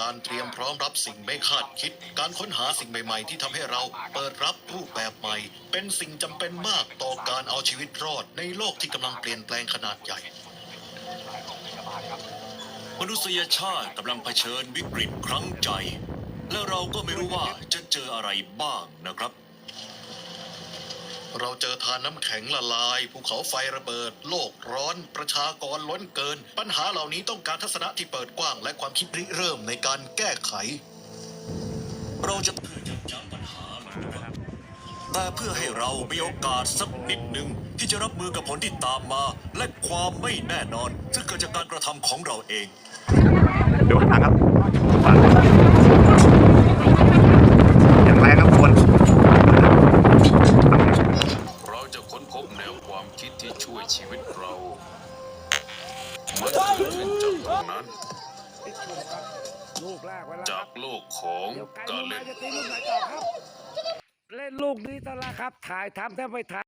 การเตรียมพร้อมรับสิ่งไม่คาดคิด การค้นหาสิ่งใหม่ๆ ที่ทำให้เราเปิดรับรูปแบบใหม่ เป็นสิ่งจำเป็นมากต่อการเอาชีวิตรอดในโลกที่กำลังเปลี่ยนแปลงขนาดใหญ่ มนุษยชาติกำลังเผชิญวิกฤตครั้งใจ และเราก็ไม่รู้ว่าจะเจออะไรบ้างนะครับ เราเจอทานน้ำแข็งละลาย ภูเขาไฟระเบิด โลกร้อน ประชากรล้นเกิน ปัญหาเหล่านี้ต้องการทัศนะที่เปิดกว้าง และความคิดริเริ่มในการแก้ไข เราจะเพื่อยับยั้งปัญหาเหล่านี้แต่เพื่อให้เรามีโอกาสสักนิดหนึ่งที่จะรับมือกับผลที่ตามมา และความไม่แน่นอน ซึ่งเกิดจากการกระทำของเราเองดูข้างหลังครับฟังอย่างแรงครับคน เราจะค้นพบ แนวความคิดที่ช่วยชีวิตเรา มันเกิดขึ้นจากตรงนั้น ลูกแรกไว้แล้วคจารักบโลกของเดี๋ยวไกลการลูกไหนเล่น จะตีลูกไหนต่อครับ เล่นลูกนี้ตอนละครับ ถ่ายทำแทบไม่ทัน